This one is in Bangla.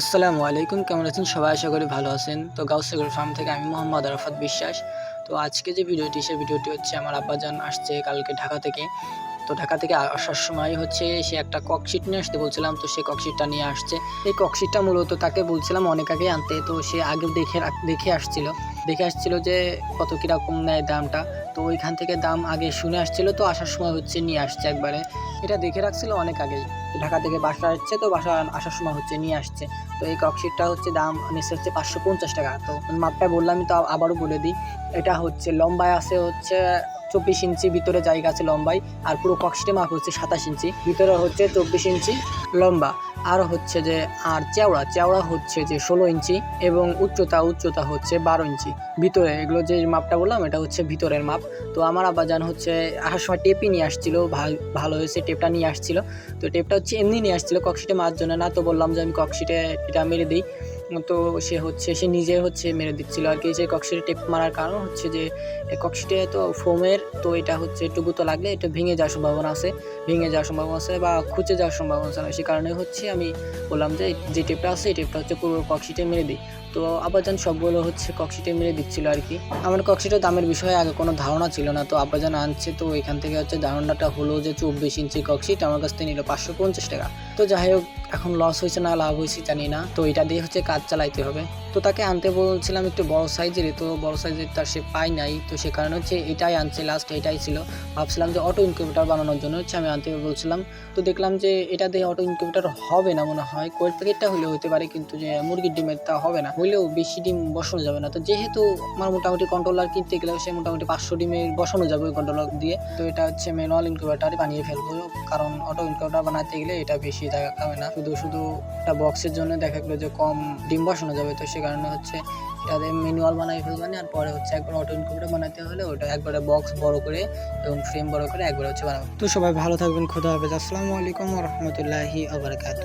আসসালামু আলাইকুম, কেমন আছেন? সবাই আশা করি ভালো আছেন। তো গাউসাগর ফার্ম থেকে আমি মোহাম্মদ আরাফাত বিশ্বাস। তো আজকে যে ভিডিওটি সে ভিডিওটি হচ্ছে আমার আব্বাজান আসছে কালকে ঢাকা থেকে। তো ঢাকা থেকে আসার সময় হচ্ছে সে একটা ককশিট নিয়ে আসতে বলছিলাম, তো সে ককশিটটা নিয়ে আসছে। এই ককশিটটা মূলত তাকে বলছিলাম অনেক আগে আনতে, তো সে আগে দেখে দেখে আসছিল। দেখে আসছিল যে কত কীরকম নেয় দামটা। তো ওইখান থেকে দাম আগে শুনে আসছিল, তো আসার সময় হচ্ছে নিয়ে আসছে একবারে। এটা দেখে রাখছিল অনেক আগেই ঢাকা থেকে বাসা আসছে, তো বাসা আসার সময় হচ্ছে নিয়ে আসছে। তো এই ককশিটটা হচ্ছে দাম নিচ্ছে হচ্ছে পাঁচশো পঞ্চাশ টাকা। তো মাপটা বললামই, তো আবারও বলে দিই। এটা হচ্ছে লম্বায় আছে হচ্ছে চব্বিশ ইঞ্চি, ভিতরে জায়গা আছে লম্বায়। আর পুরো কক্সিটে মাপ হচ্ছে সাতাশ ইঞ্চি, ভিতরে হচ্ছে চব্বিশ ইঞ্চি লম্বা। আর হচ্ছে যে, আর চেওড়া চেওড়া হচ্ছে যে ষোলো ইঞ্চি এবং উচ্চতা উচ্চতা হচ্ছে বারো ইঞ্চি। ভিতরে, এগুলো যে মাপটা বললাম, এটা হচ্ছে ভিতরের মাপ। তো আমার আবার আব্বাজান হচ্ছে, আসার সময় টেপই নিয়ে আসছিল, ভালো ভালো হয়েছে, টেপটা নিয়ে আসছিল। তো টেপটা হচ্ছে এমনি নিয়ে আসছিল, কক্সিটে মার জন্য না, তো বললাম যে আমি কক্সিটে, এটা মেরে দিই। তো সে হচ্ছে, সে নিজে হচ্ছে মেরে দিচ্ছিল। আর কি সেই কক্সিটে টেপ মারার কারণ হচ্ছে যে কক্সিটে তো ফোমের, তো এটা হচ্ছে একটু গুঁতো লাগলে এটা ভেঙে যাওয়ার সম্ভাবনা আছে, ভেঙে যাওয়ার সম্ভাবনা আছে বা খুঁচে যাওয়ার সম্ভাবনা আছে। সে কারণে হচ্ছে আমি বললাম যে যে টেপটা আছে, এই টেপটা হচ্ছে পুরো কক্সিটে মেরে দিই। তো আব্বাজান সবগুলো হচ্ছে কক্সিটে মেরে দিচ্ছিল আর কি। আমার কক্সিটের দামের বিষয়ে আগে কোনো ধারণা ছিল না। তো আব্বাজান আনছে, তো এখান থেকে হচ্ছে ধারণাটা হলো যে চব্বিশ ইঞ্চি কক্সিট আমার কাছ থেকে নিল পাঁচশো পঞ্চাশ টাকা। তো যাই হোক, এখন লস হয়েছে না লাভ হয়েছে জানি না। তো এটা দিয়ে হচ্ছে কাজ চালাইতে হবে। তো তাকে আনতে বলছিলাম একটু বড় সাইজেরই, তো বড় সাইজের তার সে পাই নাই। তো সে কারণে হচ্ছে এটাই আনছে লাস্ট এটাই ছিল। ভাবছিলাম যে অটো ইনকিউবেটার বানানোর জন্য, হচ্ছে আমি আনতে বলছিলাম। তো দেখলাম যে এটা দিয়ে অটো ইনকিউবেটার হবে না মনে হয়। কোয়েল প্যাকেটটা হলেও হতে পারে, কিন্তু যে মুরগির ডিমের তা হবে না। হলেও বেশি ডিম বসানো যাবে না। তো যেহেতু আমার মোটামুটি কন্ট্রোলার কিনতে গেলে সে মোটামুটি পাঁচশো ডিমের বসানো যাবে ওই কন্ট্রোলার দিয়ে। তো এটা হচ্ছে ম্যানুয়াল ইনকিউবেটারই বানিয়ে ফেলব। কারণ অটো ইনকিউবেটার বানাতে গেলে এটা বেশি জায়গা খাবে না। শুধু শুধু একটা বক্সের জন্য দেখা গেলো যে কম ডিম বসানো যাবে। তো সে কারণে হচ্ছে এটাতে ম্যানুয়াল বানাই ফেলবেন আর পরে হচ্ছে একবার অটো ইনকুবেটার বানাতে হলে ওটা একবারে বক্স বড় করে এবং ফ্রেম বড় করে একবার হচ্ছে বানাবো। তো সবাই ভালো থাকবেন, খোদা হাফেজ। আসসালামু আলাইকুম রহমতুল্লাহি আবরকাত